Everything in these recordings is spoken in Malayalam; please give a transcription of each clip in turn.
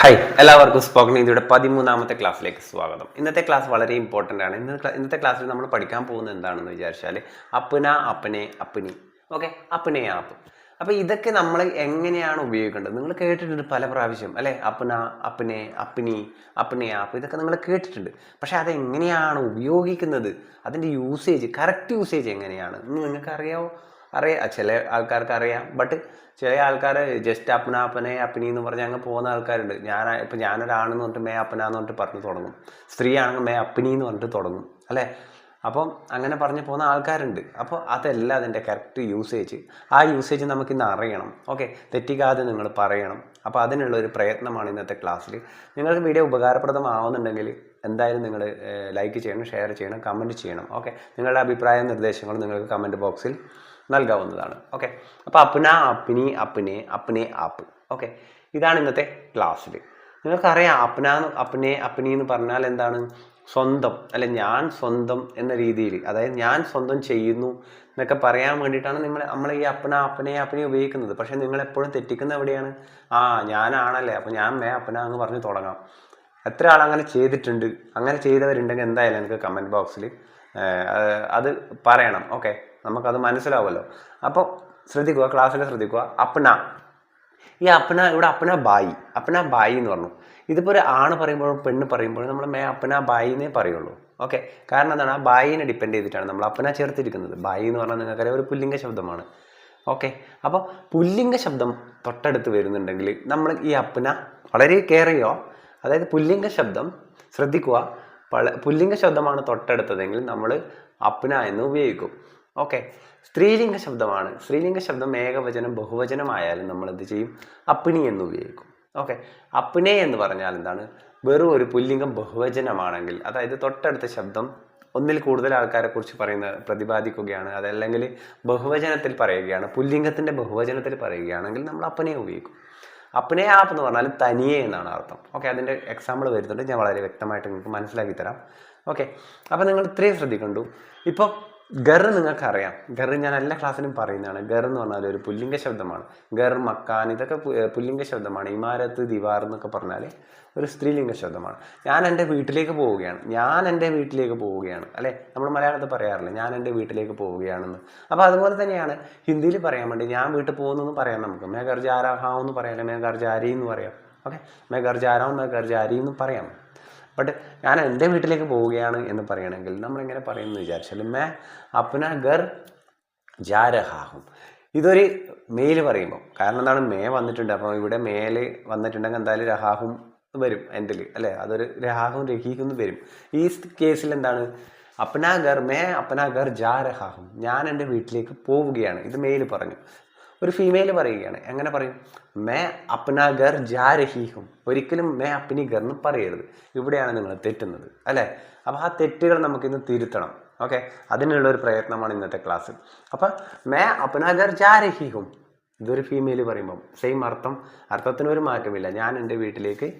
ഹായ് എല്ലാവർക്കും സ്പോക്കൺ ഇന്ത്യയുടെ പതിമൂന്നാമത്തെ ക്ലാസ്സിലേക്ക് സ്വാഗതം. ഇന്നത്തെ ക്ലാസ് വളരെ ഇമ്പോർട്ടന്റ് ആണ്. ഇന്ന് ഇന്നത്തെ ക്ലാസ്സിൽ നമ്മൾ പഠിക്കാൻ പോകുന്നത് എന്താണെന്ന് വിചാരിച്ചാൽ അപ്പന അപ്പനെ അപ്പനി ഓക്കെ അപ്പനെ ആപ്പ് അപ്പോൾ ഇതൊക്കെ നമ്മൾ എങ്ങനെയാണ് ഉപയോഗിക്കേണ്ടത്? നിങ്ങൾ കേട്ടിട്ടുണ്ട് പല പ്രാവശ്യം അല്ലേ? അപ്പന അപ്പനെ അപ്പനി അപ്പനെ ആപ്പ് ഇതൊക്കെ നിങ്ങൾ കേട്ടിട്ടുണ്ട്. പക്ഷേ അതെങ്ങനെയാണ് ഉപയോഗിക്കുന്നത്? അതിന്റെ യൂസേജ് കറക്റ്റ് യൂസേജ് എങ്ങനെയാണ്? എന്ന് നിങ്ങൾക്ക് അറിയാമോ അറിയാം. ചില ആൾക്കാർക്ക് അറിയാം. ബട്ട് ചില ആൾക്കാർ ജസ്റ്റ് അപ്പന അപ്പനെ അപ്പനി എന്ന് പറഞ്ഞ് അങ്ങ് പോകുന്ന ആൾക്കാരുണ്ട്. ഞാൻ ഇപ്പം ഞാനൊരാണെന്ന് പറഞ്ഞിട്ട് മേ അപ്പന എന്ന് പറഞ്ഞിട്ട് പറഞ്ഞു തുടങ്ങും. സ്ത്രീ ആണെങ്കിൽ മേ അപ്പനി എന്ന് പറഞ്ഞിട്ട് തുടങ്ങും. അല്ലേ? അപ്പം അങ്ങനെ പറഞ്ഞ് പോകുന്ന ആൾക്കാരുണ്ട്. അപ്പോൾ അതല്ല അതിന്റെ കറക്റ്റ് യൂസേജ് ആ യൂസേജ് നമുക്കിന്ന് അറിയണം. ഓക്കെ തെറ്റിക്കാതെ നിങ്ങൾ പറയണം. അപ്പോൾ അതിനുള്ള ഒരു പ്രയത്നമാണ് ഇന്നത്തെ ക്ലാസ്സിൽ നിങ്ങൾക്ക് വീഡിയോ ഉപകാരപ്രദമാവുന്നുണ്ടെങ്കിൽ എന്തായാലും നിങ്ങൾ ലൈക്ക് ചെയ്യണം ഷെയർ ചെയ്യണം കമന്റ് ചെയ്യണം. ഓക്കെ നിങ്ങളുടെ അഭിപ്രായ നിർദ്ദേശങ്ങൾ നിങ്ങൾക്ക് കമന്റ് ബോക്സിൽ നൽകാവുന്നതാണ്. ഓക്കെ. അപ്പോൾ അപ്പന അപ്പിനി അപ്പിനെ അപ്പിനെ ആപ്പ് ഓക്കെ. ഇതാണ് ഇന്നത്തെ ക്ലാസ്സിൽ. നിങ്ങൾക്കറിയാം അപ്പന അപ്പിനെ അപ്പിനി എന്ന് പറഞ്ഞാൽ എന്താണ്? സ്വന്തം അല്ലെ ഞാൻ സ്വന്തം എന്ന രീതിയിൽ. അതായത് ഞാൻ സ്വന്തം ചെയ്യുന്നു എന്നൊക്കെ പറയാൻ വേണ്ടിയിട്ടാണ് നിങ്ങൾ നമ്മൾ ഈ അപ്പന അപ്പനെ അപ്പനെ ഉപയോഗിക്കുന്നത്. പക്ഷേ നിങ്ങൾ എപ്പോഴും തെറ്റിക്കുന്ന എവിടെയാണ്? ആ ഞാനാണല്ലേ. അപ്പോൾ ഞാൻ മേ അപ്പന എന്ന് പറഞ്ഞ് തുടങ്ങാം. എത്ര ആൾ അങ്ങനെ ചെയ്തിട്ടുണ്ട്? അങ്ങനെ ചെയ്തവരുണ്ടെങ്കിൽ എന്തായാലും എനിക്ക് കമന്റ് ബോക്സിൽ അത് പറയണം. ഓക്കെ. നമുക്കത് മനസ്സിലാവുമല്ലോ. അപ്പോൾ ശ്രദ്ധിക്കുക ക്ലാസ്സിൽ ശ്രദ്ധിക്കുക. അപ്ന. ഈ അപ്ന ഇവിടെ അപ്ന ബായി. അപ്ന ബായി എന്ന് പറഞ്ഞു. ഇതിപ്പോൾ ഒരു ആണ് പറയുമ്പോഴും പെണ്ണ് പറയുമ്പോഴും നമ്മൾ മേ അപ്പന ബായി എന്നേ പറയുള്ളൂ. ഓക്കെ. കാരണം എന്താണ്? ആ ബായിനെ ഡിപ്പെൻഡ് ചെയ്തിട്ടാണ് നമ്മൾ അപ്പന ചേർത്തിരിക്കുന്നത്. ബായി എന്ന് പറഞ്ഞാൽ നിങ്ങൾക്കറിയാം ഒരു പുല്ലിംഗ ശബ്ദമാണ്. ഓക്കെ. അപ്പോൾ പുല്ലിംഗ ശബ്ദം തൊട്ടടുത്ത് വരുന്നുണ്ടെങ്കിൽ നമ്മൾ ഈ അപ്പന വളരെ കെയർ അതായത് പുല്ലിംഗ ശബ്ദം ശ്രദ്ധിക്കുക. പുല്ലിംഗ ശബ്ദമാണ് തൊട്ടടുത്തതെങ്കിൽ നമ്മൾ അപ്പന എന്ന് ഉപയോഗിക്കും. ഓക്കെ. സ്ത്രീലിംഗ ശബ്ദമാണ്. സ്ത്രീലിംഗ ശബ്ദം ഏകവചനം ബഹുവചനമായാലും നമ്മൾ എന്ത് ചെയ്യും? അപ്പിണി എന്ന് ഉപയോഗിക്കും. ഓക്കെ. അപ്പിണേ എന്ന് പറഞ്ഞാൽ എന്താണ്? വെറും ഒരു പുല്ലിംഗം ബഹുവചനമാണെങ്കിൽ അതായത് തൊട്ടടുത്ത ശബ്ദം ഒന്നിൽ കൂടുതൽ ആൾക്കാരെ കുറിച്ച് പറയുന്ന പ്രതിപാദിക്കുകയാണ്. അതല്ലെങ്കിൽ ബഹുവചനത്തിൽ പറയുകയാണ് പുല്ലിംഗത്തിന്റെ ബഹുവചനത്തിൽ പറയുകയാണെങ്കിൽ നമ്മൾ അപ്പനെ ഉപയോഗിക്കും. അപ്പനെ ആപ്പ് എന്ന് പറഞ്ഞാൽ തനിയെ എന്നാണ് അർത്ഥം. ഓക്കെ. അതിന്റെ എക്സാമ്പിൾ വരുന്നുണ്ട്. ഞാൻ വളരെ വ്യക്തമായിട്ട് നിങ്ങൾക്ക് മനസ്സിലാക്കി തരാം. ഓക്കെ. അപ്പോൾ നിങ്ങൾ ഇത്രയും ശ്രദ്ധിക്കണ്ടു. ഇപ്പോൾ ഗർ നിങ്ങൾക്കറിയാം. ഗർ ഞാൻ എല്ലാ ക്ലാസ്സിലും പറയുന്നതാണ്. ഗർ എന്ന് പറഞ്ഞാൽ ഒരു പുല്ലിംഗ ശബ്ദമാണ്. ഗർ മക്കാൻ ഇതൊക്കെ പുല്ലിംഗ ശബ്ദമാണ്. ഇമാരത്ത് ദിവാർ എന്നൊക്കെ പറഞ്ഞാൽ ഒരു സ്ത്രീലിംഗ ശബ്ദമാണ്. ഞാൻ എന്റെ വീട്ടിലേക്ക് പോവുകയാണ്. ഞാൻ എന്റെ വീട്ടിലേക്ക് പോവുകയാണ്. അല്ലേ? നമ്മൾ മലയാളത്തിൽ പറയാറില്ല? ഞാൻ എന്റെ വീട്ടിലേക്ക് പോവുകയാണെന്ന്. അപ്പോൾ അതുപോലെ തന്നെയാണ് ഹിന്ദിയിൽ പറയാൻ വേണ്ടി ഞാൻ വീട്ടിൽ പോകുന്നു എന്ന് പറയാം നമുക്ക്. മേ ഗർ ജാ രഹാ എന്ന് പറയാം. മേ ഗർജാരി എന്ന് പറയാം. ഓക്കെ? മേ ഗർ ജാരാം മേ ഗർജാരി എന്ന് പറയാം. ബട്ട് ഞാൻ എന്റെ വീട്ടിലേക്ക് പോവുകയാണ് എന്ന് പറയണമെങ്കിൽ നമ്മളിങ്ങനെ പറയുമെന്ന് വിചാരിച്ചാൽ മേ അപ്പന ഗർ ജാരഹാഹും. ഇതൊരു മെയിൽ പറയുമ്പോൾ കാരണം എന്താണ്? മേ വന്നിട്ടുണ്ട്. അപ്പോൾ ഇവിടെ മേൽ വന്നിട്ടുണ്ടെങ്കിൽ എന്തായാലും രഹാഹും വരും എന്റെ അല്ലേ? അതൊരു രഹാഹും രഹീഹും വരും. ഈ കേസിൽ എന്താണ്? അപ്നാ ഗർ മേ അപ്നാ ഗർ ജാ രഹാഹും ഞാൻ എന്റെ വീട്ടിലേക്ക് പോവുകയാണ്. ഇത് മെയിൽ പറഞ്ഞു. ഒരു ഫീമെയിൽ പറയുകയാണ്. എങ്ങനെ പറയും? മേ അപ്ന ഗർ ജാ രഹീഹും. ഒരിക്കലും മേ അപ്നി ഗർ എന്ന് പറയരുത്. ഇവിടെയാണ് നിങ്ങൾ തെറ്റുന്നത് അല്ലേ? അപ്പോൾ ആ തെറ്റുകൾ നമുക്കിന്ന് തിരുത്തണം ഓക്കെ? അതിനുള്ള ഒരു പ്രയത്നമാണ് ഇന്നത്തെ ക്ലാസ് അപ്പം മേ അപ്ന ഗർ ജാ രഹീഹും. ഇതൊരു ഫീമെയിൽ പറയുമ്പം സെയിം അർത്ഥം അർത്ഥത്തിന് ഒരു മാറ്റമില്ല. ഞാൻ എന്റെ വീട്ടിലേക്ക്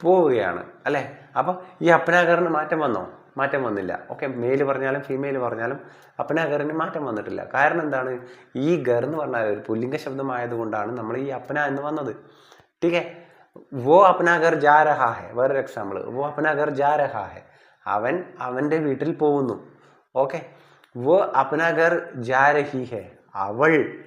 പോവുകയാണ് അല്ലേ? അപ്പോൾ ഈ അപ്നാകറിന് മാറ്റം വന്നോ? മാറ്റം വന്നില്ല. ഓക്കെ മെയിൽ പറഞ്ഞാലും ഫീമെയിൽ പറഞ്ഞാലും അപ്പനാഗറിന് മാറ്റം വന്നിട്ടില്ല. കാരണം എന്താണ്? ഈ ഗർ എന്ന് പറഞ്ഞാൽ ഒരു പുല്ലിംഗ ശബ്ദമായതുകൊണ്ടാണ് നമ്മൾ ഈ അപ്പന എന്ന് വന്നത്. ടീക്കെ വോ അപ്പനാഗർ ജാ രഹാ ഹെ. വേറൊരു എക്സാമ്പിൾ വോ അപ്പനാഗർ ജാ രഹാ ഹെ. അവൻ അവന്റെ വീട്ടിൽ പോകുന്നു. ഓക്കെ? വോ അപ്പനാഗർ ജാ രഹി ഹെ. അവൾ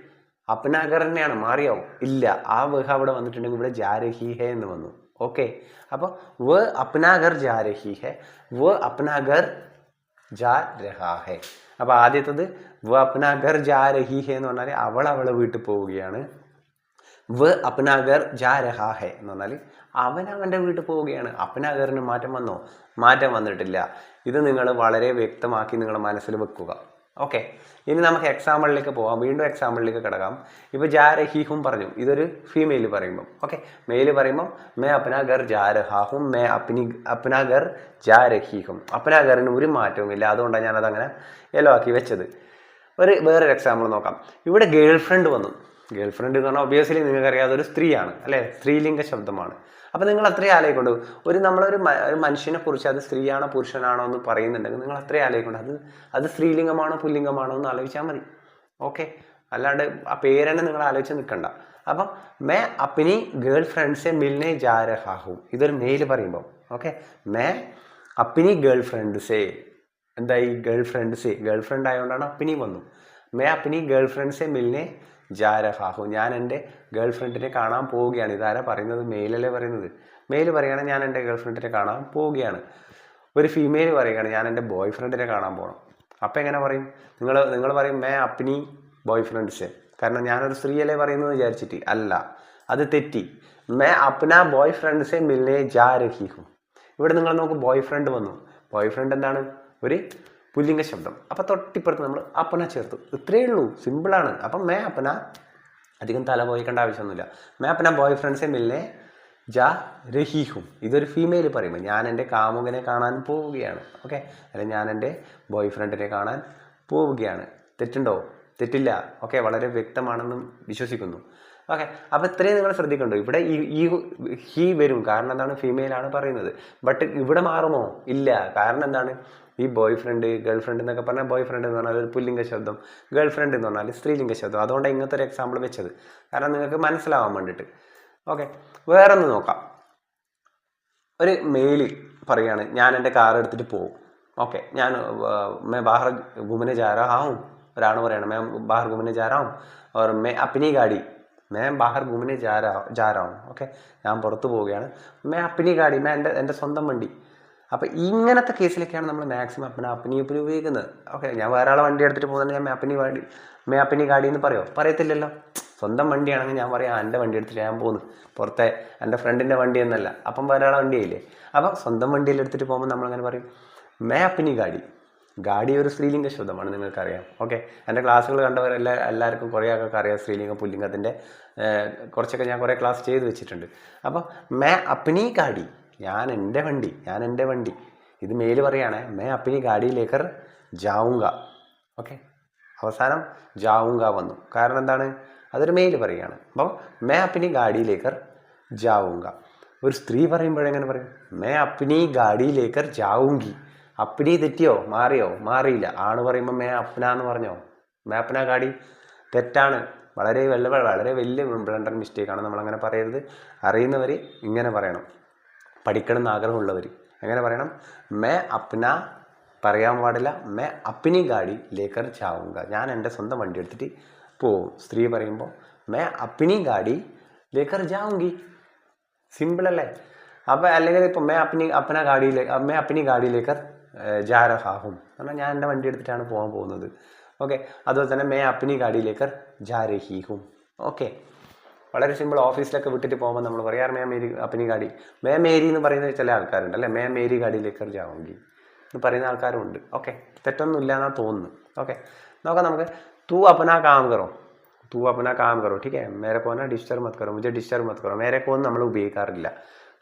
അപ്പനാഗർ തന്നെയാണ്. മാറിയാവും? ഇല്ല. ആ വഹ അവിടെ വന്നിട്ടുണ്ടെങ്കിൽ ഇവിടെ ജാ രഹി ഹെ എന്ന് വന്നു. ഓക്കെ അപ്പോൾ വ അപ്നാഗർ ജാ രഹി ഹെ. വ അപ്നാഗർ ജാ രഹാ ഹെ. അപ്പോൾ ആദ്യത്തത് വ അപ്നാഗർ ജാ രഹി ഹെ എന്ന് പറഞ്ഞാൽ അവൾ അവളെ വീട്ടിൽ പോവുകയാണ്. വ അപ്നാഗർ ജാ രഹാ ഹെ എന്ന് പറഞ്ഞാൽ അവൻ അവന്റെ വീട്ടിൽ പോവുകയാണ്. അപ്നാഗറിന് മാറ്റം വന്നോ? മാറ്റം വന്നിട്ടില്ല. ഇത് നിങ്ങൾ വളരെ വ്യക്തമാക്കി നിങ്ങളുടെ മനസ്സിൽ വെക്കുക. ഓക്കെ. ഇനി നമുക്ക് എക്സാമ്പിളിലേക്ക് പോകാം വീണ്ടും എക്സാമ്പിളിലേക്ക് കിടക്കാം. ഇപ്പോൾ ജാ രഹീഹും പറഞ്ഞു. ഇതൊരു ഫീമെയിൽ പറയുമ്പം. ഓക്കെ. മെയിൽ പറയുമ്പം മേ അപ്നാഗർ ഗർ ജാ മേ അപ്നി അപ്നാഗർ ഗർ ജാ രഹീഹും അപ്നാ ഗറിന് ഒരു അതുകൊണ്ടാണ് ഞാനത് അങ്ങനെ യെല്ലോ ആക്കി വെച്ചത്. ഒരു വേറൊരു എക്സാമ്പിൾ നോക്കാം. ഇവിടെ ഗേൾ ഫ്രണ്ട് വന്നു. ഗേൾ ഫ്രണ്ട് എന്ന് പറഞ്ഞാൽ ഒബിയസ്ലി നിങ്ങൾക്കറിയാതെ ഒരു സ്ത്രീയാണ്. അല്ലേ? സ്ത്രീലിംഗ ശബ്ദമാണ്. അപ്പോൾ നിങ്ങൾ അത്രയും ആലോചിക്കൊണ്ട്. ഒരു നമ്മളൊരു ഒരു മനുഷ്യനെ കുറിച്ച് അത് സ്ത്രീയാണോ പുരുഷനാണോ എന്ന് പറയുന്നുണ്ടെങ്കിൽ നിങ്ങൾ അത്രയും ആലോചിക്കൊണ്ട്. അത് അത് സ്ത്രീലിംഗമാണോ പുല്ലിംഗമാണോ എന്ന് ആലോചിച്ചാൽ മതി. ഓക്കെ? അല്ലാണ്ട് ആ പേരെന്നെ നിങ്ങൾ ആലോചിച്ച് നിൽക്കണ്ട. അപ്പം മേ അപ്പിനി ഗേൾ ഫ്രണ്ട്സെ മിൽനെ ജാരഹാഹു. ഇതൊരു മെയിൽ പറയുമ്പോൾ ഓക്കെ? മേ അപ്പിനി ഗേൾ ഫ്രണ്ട്സേ എന്തായി? ഗേൾ ഫ്രണ്ട്സേ ഗേൾ ഫ്രണ്ട് ആയതുകൊണ്ടാണ് അപ്പിനി വന്നു. മേ അപ്പിനി ഗേൾ ഫ്രണ്ട്സെ മിൽനെ ജാ ഞാൻ എന്റെ ഗേൾ ഫ്രണ്ടിനെ കാണാൻ പോവുകയാണ്. ഇതാരാ പറയുന്നത്? മെയിലല്ലേ പറയുന്നത്? മെയിൽ പറയുകയാണ് ഞാൻ എന്റെ ഗേൾ ഫ്രണ്ടിനെ കാണാൻ പോവുകയാണ്. ഒരു ഫീമെയിൽ പറയുകയാണ് ഞാൻ എന്റെ ബോയ് ഫ്രണ്ടിനെ കാണാൻ പോകണം അപ്പം എങ്ങനെ പറയും? നിങ്ങൾ നിങ്ങൾ പറയും മേ അപ്പിനി ബോയ് ഫ്രണ്ട്സെ കാരണം ഞാനൊരു സ്ത്രീയല്ലേ പറയുന്നത് വിചാരിച്ചിട്ട്. അല്ല അത് തെറ്റി. മേ അപ്ന ബോയ് ഫ്രണ്ട്സെ മിൽനെ ജാ രഹിഹു ഇവിടെ നിങ്ങൾ നോക്ക് ബോയ് ഫ്രണ്ട് വന്നു. ബോയ് ഫ്രണ്ട് എന്താണ്? ഒരു പുല്ലിംഗ ശബ്ദം. അപ്പം തൊട്ടിപ്പുറത്ത് നമ്മൾ അപ്പന ചേർത്തു. ഇത്രയേ ഉള്ളൂ. സിമ്പിളാണ് അപ്പം മേ അപ്പന അധികം തല പോയിക്കേണ്ട ആവശ്യമൊന്നുമില്ല. മേ അപ്പന ബോയ് ഫ്രണ്ട്സെ മില്ലേ ജാ രഹീഹും. ഇതൊരു ഫീമെയിൽ പറയുമ്പോൾ ഞാൻ എന്റെ കാമുകനെ കാണാൻ പോവുകയാണ്. ഓക്കെ അല്ലെങ്കിൽ ഞാൻ എന്റെ ബോയ് ഫ്രണ്ടിനെ കാണാൻ പോവുകയാണ്. തെറ്റുണ്ടോ? തെറ്റില്ല. ഓക്കെ വളരെ വ്യക്തമാണെന്നും വിശ്വസിക്കുന്നു. ഓക്കെ അപ്പോൾ ഇത്രയും നിങ്ങൾ ശ്രദ്ധിക്കണ്ടോ? ഇവിടെ ഈ ഈ ഹീ വരും. കാരണം എന്താണ്? ഫീമെയിലാണ് പറയുന്നത്. ബട്ട് ഇവിടെ മാറുമോ? ഇല്ല. കാരണം എന്താണ്? ഈ ബോയ് ഫ്രണ്ട് ഗേൾ ഫ്രണ്ട് എന്നൊക്കെ പറഞ്ഞാൽ ബോയ് ഫ്രണ്ട് എന്ന് പറഞ്ഞാൽ ഒരു പുല്ലിംഗ ശബ്ദം ഗേൾ ഫ്രണ്ട് എന്ന് പറഞ്ഞാൽ സ്ത്രീലിംഗ ശബ്ദം അതുകൊണ്ടാണ് ഇങ്ങനത്തെ ഒരു എക്സാമ്പിൾ വെച്ചത് കാരണം നിങ്ങൾക്ക് മനസ്സിലാവാൻ വേണ്ടിയിട്ട് ഓക്കെ വേറെ ഒന്ന് നോക്കാം ഒരു മെയിൽ പറയാണ് ഞാൻ എൻ്റെ കാർ എടുത്തിട്ട് പോകും ഓക്കെ ഞാൻ മേ ബാഹർ घूमने जा रहा हूँ ഒരാണ് പറയണം मैं बाहर घूमने जा रहा हूँ और मैं अपनी गाड़ी मैं बाहर घूमने जा रहा जा रहा हूँ ഓക്കെ ഞാൻ പുറത്ത് പോവുകയാണ് मैं अपनी गाड़ी मैं എൻ്റെ എൻ്റെ സ്വന്തം വണ്ടി അപ്പോൾ ഇങ്ങനത്തെ കേസിലൊക്കെയാണ് നമ്മൾ മാക്സിമം അപ്പന അപ്പനി അപ്പനി ഉപയോഗിക്കുന്നത്. ഓക്കെ ഞാൻ വേറെ ആളെ വണ്ടി എടുത്തിട്ട് പോകുന്നത് ഞാൻ മാപ്പിനി വണ്ടി മാപ്പിനി ഗാഡി എന്ന് പറയോ? പറയത്തില്ലല്ലോ. സ്വന്തം വണ്ടിയാണെങ്കിൽ ഞാൻ പറയാം എന്റെ വണ്ടി എടുത്തിട്ട് ഞാൻ പോകുന്നു. പുറത്തെ എന്റെ ഫ്രണ്ടിന്റെ വണ്ടി എന്നല്ല. അപ്പം വേറെ ആളെ വണ്ടിയായില്ലേ? അപ്പം സ്വന്തം വണ്ടിയിൽ എടുത്തിട്ട് പോകുമ്പോൾ നമ്മളങ്ങനെ പറയും മാപ്പിനി ഗാഡി. ഗാഡി ഒരു സ്ത്രീലിംഗ ശബ്ദമാണ് നിങ്ങൾക്കറിയാം. ഓക്കെ എന്റെ ക്ലാസ്സുകൾ കണ്ടവരെല്ലാ എല്ലാവർക്കും കുറേ ആൾക്കൊക്കെ അറിയാം സ്ത്രീലിംഗ പുല്ലിംഗത്തിന്റെ കുറച്ചൊക്കെ ഞാൻ കുറേ ക്ലാസ് ചെയ്ത് വെച്ചിട്ടുണ്ട്. അപ്പം മേ അപ്പനി ഗാഡി ഞാൻ എന്റെ വണ്ടി ഞാൻ എന്റെ വണ്ടി. ഇത് മേൽ പറയുകയാണേ മേ അപ്പനി ഗാഡിയിലേക്കർ ജാവുങ്ക. ഓക്കെ അവസാനം ജാവുങ്ക വന്നു. കാരണം എന്താണ്? അതൊരു മെയിൽ പറയുകയാണ് അപ്പം മേ അപ്പിനി ഗാഡിയിലേക്കർ ജാവുങ്ക. ഒരു സ്ത്രീ പറയുമ്പോഴെങ്ങനെ പറയും? മേ അപ്പിനി ഗാഡിയിലേക്കർ ജാവുങ്കി. അപ്പിനി തെറ്റിയോ? മാറിയോ? മാറിയില്ല. ആണ് പറയുമ്പോൾ മേ അപ്പന എന്ന് പറഞ്ഞോ? മേ അപ്പന ഗാഡി? തെറ്റാണ്. വളരെ വളരെ വലിയ ബ്ലണ്ടർ മിസ്റ്റേക്കാണ് നമ്മളങ്ങനെ പറയരുത്. അറിയുന്നവർ ഇങ്ങനെ പറയണം. പഠിക്കണം എന്ന് ആഗ്രഹമുള്ളവർ എങ്ങനെ പറയണം? മേ അപ്ന പറയാൻ പാടില്ല. മേ അപ്പിനി ഗാഡി ലേക്കർ ചാവുക ഞാൻ എന്റെ സ്വന്തം വണ്ടി എടുത്തിട്ട് പോവും. സ്ത്രീ പറയുമ്പോൾ മേ അപ്പിനി ഗാഡി ലേക്കർ ജാവുങ്കി സിമ്പിൾ അല്ലേ? അപ്പോൾ അല്ലെങ്കിൽ ഇപ്പോൾ മേ അപ്പിനി അപ്പന ഗാഡിയിലേ മേ അപ്പിനി ഗാഡിയിലേക്കർ ജാരഹാഹും. എന്നാൽ ഞാൻ എന്റെ വണ്ടി എടുത്തിട്ടാണ് പോകാൻ പോകുന്നത്. ഓക്കെ. അതുപോലെ തന്നെ മേ അപ്പിനി ഗാഡിയിലേക്കർ ജാരഹീഹും. ഓക്കെ. വളരെ സിമ്പിൾ ഓഫീസിലൊക്കെ വിട്ടിട്ട് പോകുമ്പോൾ നമ്മൾ പറയാറ് മേ മേരി അപ്പനി ഗാഡി? മേ മേരി എന്ന് പറയുന്ന ചില ആൾക്കാരുണ്ട് അല്ലേ? മേ മേരി ഗാഡിയിലേക്ക് ജാവുമെങ്കിൽ എന്ന് പറയുന്ന ആൾക്കാരുണ്ട്. ഓക്കെ തെറ്റൊന്നുമില്ല എന്നാണ് തോന്നുന്നു. ഓക്കെ നോക്കാം നമുക്ക്. തൂ അപ്പന കാം കറോ? തൂ അപ്പന കാം കറോ? ഠീക്ക്. മേരെ പോന ഡിസ്റ്റർബ് മത് കറോ? മുജെ ഡിസ്റ്റർബ് മത് കറോ? മേരെ കോന്ന് നമ്മൾ ഉപയോഗിക്കാറില്ല.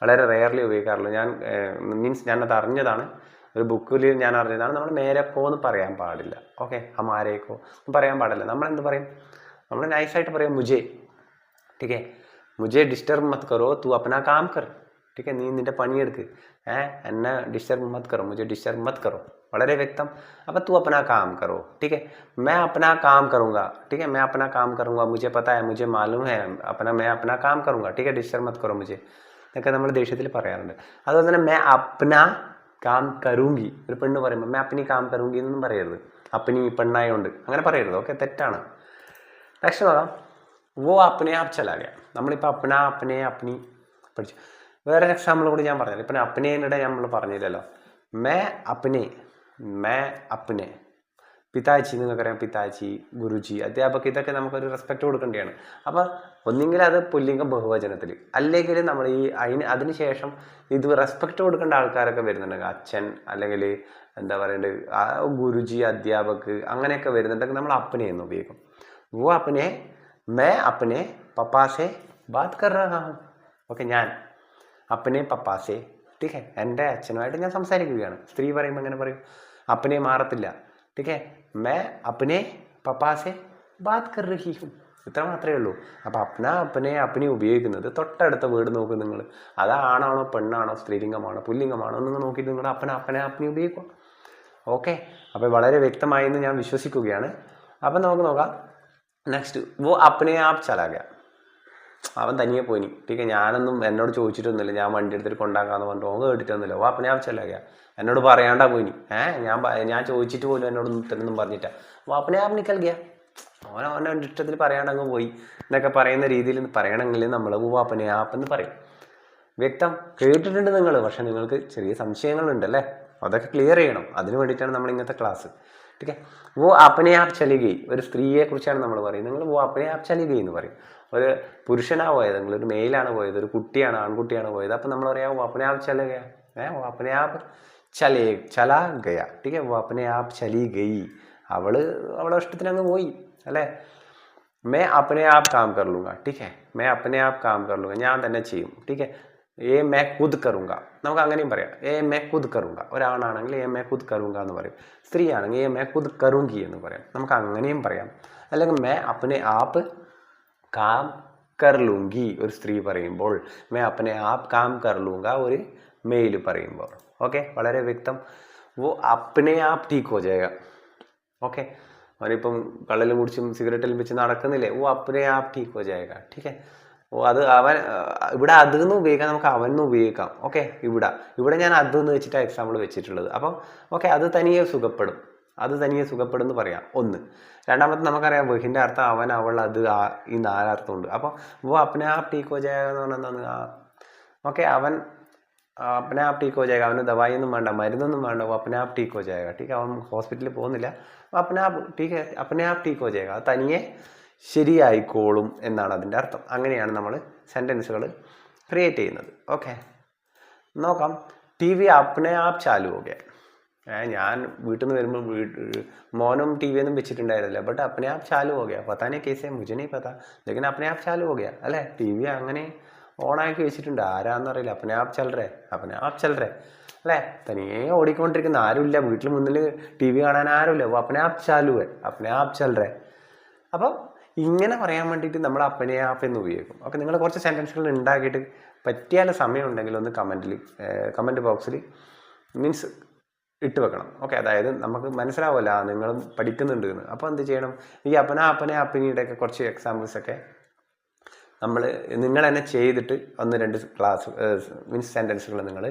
വളരെ റെയർലി ഉപയോഗിക്കാറില്ല. ഞാൻ മീൻസ് ഞാനത് അറിഞ്ഞതാണ്. ഒരു ബുക്കിൽ ഞാൻ അറിഞ്ഞതാണ്. നമ്മൾ മേരക്കോ എന്ന് പറയാൻ പാടില്ല. ഓക്കെ ഹമാരേക്കോ? എന്ന് പറയാൻ പാടില്ല. നമ്മൾ എന്ത് പറയും നമ്മൾ നൈസായിട്ട് പറയും മുജേ. ठीक है? मुझे डिस्टर्ब मत करो, तू अपना काम कर, ठीक है? नींद नींद पानी अड़क है? ना डिस्टर्ब मत करो, मुझे डिस्टर्ब मत करो, पढ़ रहे व्यक्तम अब तू अपना काम करो, ठीक है? मैं अपना काम करूँगा, ठीक है? मैं अपना काम करूँगा, मुझे पता है, मुझे मालूम है, अपना, मैं अपना काम करूँगा, ठीक है? डिस्टर्ब मत करो मुझे। ऐसे देश पर अदा मैं अपना काम करूँगी। और पेण पर मैं अपनी काम करूँगी पर अपनी पेणायु अगर पर ओके तेटा नेक्स्ट नोक വോ അപ്പനെ ആപ്പ് ചലാകെ നമ്മളിപ്പോൾ അപ്പന അപ്പനെ അപ്പനി പഠിച്ചു। വേറെ എക്സാമ്പിൾ കൂടി ഞാൻ പറഞ്ഞില്ല ഇപ്പം അപ്പനേനിടെ നമ്മൾ പറഞ്ഞില്ലല്ലോ. മേ അപ്പനെ മേ അപ്പനെ പിതാച്ചി നിങ്ങൾക്കറിയാം പിതാച്ചി ഗുരുജി അധ്യാപക ഇതൊക്കെ നമുക്കൊരു റെസ്പെക്റ്റ് കൊടുക്കേണ്ടതാണ്. അപ്പം ഒന്നെങ്കിൽ അത് പുല്ലിംഗ ബഹുവചനത്തിൽ അല്ലെങ്കിൽ നമ്മൾ ഈ അതിന് അതിന് ശേഷം ഇത് റെസ്പെക്റ്റ് കൊടുക്കേണ്ട ആൾക്കാരൊക്കെ വരുന്നുണ്ടെങ്കിൽ അച്ഛൻ അല്ലെങ്കിൽ എന്താ പറയേണ്ടത്? ഗുരുജി അധ്യാപക് അങ്ങനെയൊക്കെ വരുന്നുണ്ടെങ്കിൽ നമ്മൾ അപ്പനെ എന്ന് ഉപയോഗിക്കും. വോ അപ്പനെ മേ അപ്പനെ പപ്പാസെ ബാത് കർ റഹാ ഹും ഓക്കെ ഞാൻ അപ്പനെ പപ്പാസെ ठीक है എൻ്റെ അച്ഛനുമായിട്ട് ഞാൻ സംസാരിക്കുകയാണ് സ്ത്രീ പറയുമ്പോൾ എങ്ങനെ പറയും അപ്പനെ മാറത്തില്ല ठीक है मैं अपने പപ്പാ സെ ബാത് കർ റഹി ഹും ഇത്ര മാത്രമേ ഉള്ളൂ അപ്പോൾ അപ്ന അപ്പനെ അപ്പനെ ഉപയോഗിക്കുന്നത് തൊട്ടടുത്ത വീട് നോക്കും നിങ്ങൾ അത് ആണാണോ പെണ്ണാണോ സ്ത്രീലിംഗമാണോ പുല്ലിംഗമാണോ നിങ്ങൾ നോക്കിയിട്ട് നിങ്ങൾ അപ്പന അപ്പനെ അപ്പനെ ഉപയോഗിക്കും ഓക്കെ അപ്പോൾ വളരെ വ്യക്തമായി എന്ന് ഞാൻ വിശ്വസിക്കുകയാണ് അപ്പം നമുക്ക് നോക്കാം നെക്സ്റ്റ് वो अपने आप चला गया അവൻ തനിയെ പോയിനി ടീക്കെ ഞാനൊന്നും എന്നോട് ചോദിച്ചിട്ടൊന്നുമില്ല ഞാൻ വണ്ടി എടുത്തിട്ട് കൊണ്ടാക്കാന്ന് പറഞ്ഞിട്ട് ഓൻ കേട്ടിട്ടൊന്നുമില്ല ഓ അപ്പം ഞാൻ ചെല്ലാ എന്നോട് പറയാണ്ടാ പോയിനി ഏഹ് ഞാൻ പ- ഞാൻ ചോദിച്ചിട്ട് പോലും എന്നോട് ഇത്രയൊന്നും പറഞ്ഞിട്ടാ വാപ്പനെ ആപ്പ് നിക്കൽ ഗയാ അവൻ അവൻ്റെ ഇഷ്ടത്തിൽ പറയാണ്ട് അങ്ങ് പോയി എന്നൊക്കെ പറയുന്ന രീതിയിൽ പറയണമെങ്കിൽ നമ്മൾ വാപ്പനെ ആപ്പ് എന്ന് പറയും വ്യക്തം കേട്ടിട്ടുണ്ട് നിങ്ങൾ പക്ഷെ നിങ്ങൾക്ക് ചെറിയ സംശയങ്ങളുണ്ട് അല്ലേ അതൊക്കെ ക്ലിയർ ചെയ്യണം അതിന് വേണ്ടിയിട്ടാണ് നമ്മൾ ഇങ്ങനത്തെ ക്ലാസ് ठीक है वो अपने आप चली गई ഒരു സ്ത്രീയെ കുറിച്ചാണ് നമ്മൾ പറയുന്നത് നിങ്ങൾ वो अपने आप चली गई എന്ന് പറയും ഒരു പുരുഷനാണ് പോയത് നിങ്ങൾ ഒരു മെയിലാണ് പോയത് ഒരു കുട്ടിയാണ് ആൺകുട്ടിയാണ് പോയത് അപ്പം നമ്മൾ പറയാം वो अपने आप चले गया ഏ वो अपने आप ചലേ ചലാ ഗയ ठीक है वो अपने आप चली गई അവള് അവളെ ഇഷ്ടത്തിന് അങ്ങ് പോയി അല്ലേ मैं अपने आप काम कर लूँगा ठीक है मैं अपने आप काम कर लूँगा ഞാൻ തന്നെ ചെയ്യും ठीक है ഏ മേ കുത് കറുങ്ക നമുക്ക് അങ്ങനെയും പറയാം. ഏ മേ കുത് കറുങ്ക ഒരാണാണെങ്കിൽ ഏ മേ കുത് കറുങ്ക എന്ന് പറയും. സ്ത്രീ ആണെങ്കിൽ ഏ മേ കുത് കറുങ്കി എന്ന് പറയാം. നമുക്ക് അങ്ങനെയും പറയാം. അല്ലെങ്കിൽ മേ അപ്പനെ ആപ്പ് കാം കർലുങ്കി ഒരു സ്ത്രീ പറയുമ്പോൾ മേ അപ്പനെ ആപ്പ് കാം കർലുങ്ക ഒരു മെയിൽ പറയുമ്പോൾ. ഓക്കെ വളരെ വ്യക്തം. വോ അപ്പനെ ആപ്പ് ടീക്ക് ഹോ ജയക ഓക്കെ അവനിപ്പം കള്ളലും കുടിച്ചും സിഗരറ്റിൽ വെച്ച് നടക്കുന്നില്ലേ? ഓ അപ്പനെ ആപ്പ് ടീക്ക് ഹോ ജയക ടീക്കേ ഓ അത് അവൻ ഇവിടെ അത് എന്ന് ഉപയോഗിക്കാം നമുക്ക് അവൻ എന്ന് ഉപയോഗിക്കാം. ഓക്കെ ഇവിടെ. ഇവിടെ ഞാൻ അത് എന്ന് വെച്ചിട്ടാണ് എക്സാമ്പിൾ വെച്ചിട്ടുള്ളത്. അപ്പം ഓക്കെ അത് തനിയെ സുഖപ്പെടും. അത് തനിയെ സുഖപ്പെടും എന്ന് പറയാം. ഒന്ന്. രണ്ടാമത്തെ നമുക്കറിയാം വെഹിന്റെ അർത്ഥം അവൻ അവൾ അത് ആ ഈ നാലർത്ഥമുണ്ട്. അപ്പോൾ വോ അപ്നെ ആപ് ടീക്കോ ജയക എന്ന് പറഞ്ഞാൽ ആ ഓക്കെ അവൻ അപ്നെ ആപ് ടീക്കോ ജയക അവന് ദവായി ഒന്നും വേണ്ട മരുന്നൊന്നും വേണ്ട. ഓ അപ്നെ ആ ടീക്കോ ജയക ടീക്ക് അവൻ ഹോസ്പിറ്റലിൽ പോകുന്നില്ല. അപ്പോൾ അപ്നെ ആപ് ടീക്ക് അപ്നെ ആപ് ടീക്കോ ജയക തനിയെ ശരിയായിക്കോളും എന്നാണ് അതിന്റെ അർത്ഥം. അങ്ങനെയാണ് നമ്മൾ സെന്റൻസുകൾ ക്രിയേറ്റ് ചെയ്യുന്നത്. ഓക്കെ നോക്കാം. ടി വി അപ്നെ ആപ്പ് ചാലു ഓക്കെ ഞാൻ വീട്ടിൽ നിന്ന് വരുമ്പോൾ വീട്ട് മോനും ടി വി ഒന്നും വെച്ചിട്ടുണ്ടായിരുന്നില്ല. ബട്ട് അപ്പനെ ആപ്പ് ചാലു ഹോ പത്താനെ കേസ് മുജനെ കേസേ മുജെ പത്താ ലേക്കിൻ അപ്പനെ ആപ്പ് ചാലു ഹോ അല്ലേ? ടി വി അങ്ങനെ ഓണാക്കി വെച്ചിട്ടുണ്ട്. ആരാന്നറിയില്ല അപ്പനെ ആപ്പ് ചലറേ അപ്പനെ ആപ്പ് ചലറേ അല്ലേ? തനിയെ ഓടിക്കൊണ്ടിരിക്കുന്ന ആരുമില്ല. വീട്ടിൽ മുന്നിൽ ടി വി കാണാൻ ആരുമില്ല. അപ്പനെ ആപ്പ് ചാലുവേ. അപ്പനെ ആപ്പ് ചലറേ അപ്പം ഇങ്ങനെ പറയാൻ വേണ്ടിയിട്ട് നമ്മൾ അപ്പനെ ആപ്പ് എന്ന് ഉപയോഗിക്കും. ഓക്കെ നിങ്ങൾ കുറച്ച് സെന്റൻസുകൾ ഉണ്ടാക്കിയിട്ട് പറ്റിയാൽ സമയം ഉണ്ടെങ്കിൽ ഒന്ന് കമന്റിൽ കമന്റ് ബോക്സിൽ മീൻസ് ഇട്ട് വെക്കണം. ഓക്കെ അതായത് നമുക്ക് മനസ്സിലാവില്ല നിങ്ങൾ പഠിക്കുന്നുണ്ട് എന്ന്. അപ്പോൾ എന്ത് ചെയ്യണം? ഈ അപ്പന അപ്പനെ അപ്പനിയുടെയൊക്കെ കുറച്ച് എക്സാമ്പിൾസ് ഒക്കെ നമ്മൾ നിങ്ങൾ തന്നെ ചെയ്തിട്ട് ഒന്ന് രണ്ട് ക്ലാസ് മീൻസ് സെന്റൻസുകൾ നിങ്ങൾ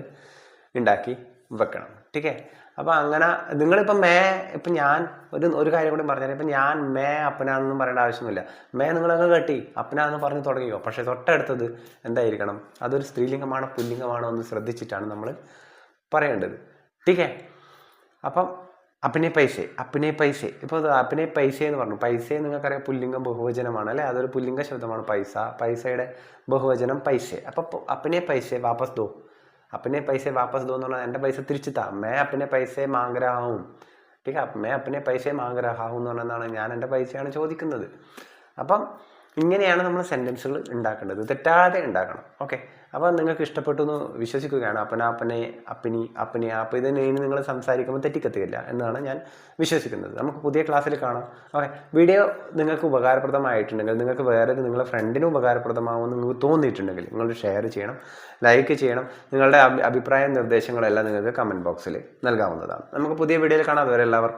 ഉണ്ടാക്കി വെക്കണം. ടീക്കേ അപ്പോൾ അങ്ങനെ നിങ്ങളിപ്പം മേ ഇപ്പം ഞാൻ ഒരു ഒരു കാര്യം കൂടി പറഞ്ഞാൽ ഇപ്പം ഞാൻ മേ അപ്പനാന്നൊന്നും പറയേണ്ട ആവശ്യമൊന്നുമില്ല. മേ നിങ്ങളങ്ങ് കെട്ടി അപ്പനാന്ന് പറഞ്ഞ് തുടങ്ങിയോ പക്ഷേ തൊട്ടടുത്തത് എന്തായിരിക്കണം? അതൊരു സ്ത്രീലിംഗമാണോ പുല്ലിംഗമാണോ എന്ന് ശ്രദ്ധിച്ചിട്ടാണ് നമ്മൾ പറയേണ്ടത്. ടീക്കേ അപ്പം അപ്പിനെ പൈസ അപ്പിനെ പൈസ. ഇപ്പോൾ അപ്പിനെ പൈസ എന്ന് പറഞ്ഞു. പൈസ നിങ്ങൾക്കറിയാം പുല്ലിംഗം ബഹുവചനമാണ് അല്ലേ? അതൊരു പുല്ലിംഗ ശബ്ദമാണ് പൈസ. പൈസയുടെ ബഹുവചനം പൈസ. അപ്പോൾ അപ്പിനെ പൈസ വാപ്പസ് ദോ. അപ്പിനെ പൈസ വാപ്പസ് ദോ എന്ന് പറഞ്ഞാൽ എൻ്റെ പൈസ തിരിച്ചു താ മേ അപ്പിനെ പൈസ മാങ്കരാവും ठीक है मैं अपने पैसे മാങ് रहा हूँ എന്ന് പറഞ്ഞതാണ് ഞാൻ എൻ്റെ പൈസയാണ് ചോദിക്കുന്നത് അപ്പം ഇങ്ങനെയാണ് നമ്മൾ സെൻറ്റൻസുകൾ ഉണ്ടാക്കേണ്ടത് തെറ്റാതെ ഉണ്ടാക്കണം ഓക്കെ അപ്പോൾ നിങ്ങൾക്ക് ഇഷ്ടപ്പെട്ടു എന്ന് വിശ്വസിക്കുകയാണ്. അപ്പന അപ്പനെ അപ്പിനി അപ്പനി അപ്പം ഇത് ഇനി നിങ്ങൾ സംസാരിക്കുമ്പോൾ തെറ്റിക്കത്തില്ല എന്നാണ് ഞാൻ വിശ്വസിക്കുന്നത്. നമുക്ക് പുതിയ ക്ലാസ്സിൽ കാണാം. ഓക്കെ വീഡിയോ നിങ്ങൾക്ക് ഉപകാരപ്രദമായിട്ടുണ്ടെങ്കിൽ നിങ്ങൾക്ക് വേറെ നിങ്ങളുടെ ഫ്രണ്ടിന് ഉപകാരപ്രദമാകുമെന്ന് നിങ്ങൾക്ക് തോന്നിയിട്ടുണ്ടെങ്കിൽ നിങ്ങൾ ഷെയർ ചെയ്യണം ലൈക്ക് ചെയ്യണം. നിങ്ങളുടെ അഭി- അഭിപ്രായ നിർദ്ദേശങ്ങളെല്ലാം നിങ്ങൾക്ക് കമന്റ് ബോക്സിൽ നൽകാവുന്നതാണ്. നമുക്ക് പുതിയ വീഡിയോയിൽ കാണാം. അതുവരെ എല്ലാവർക്കും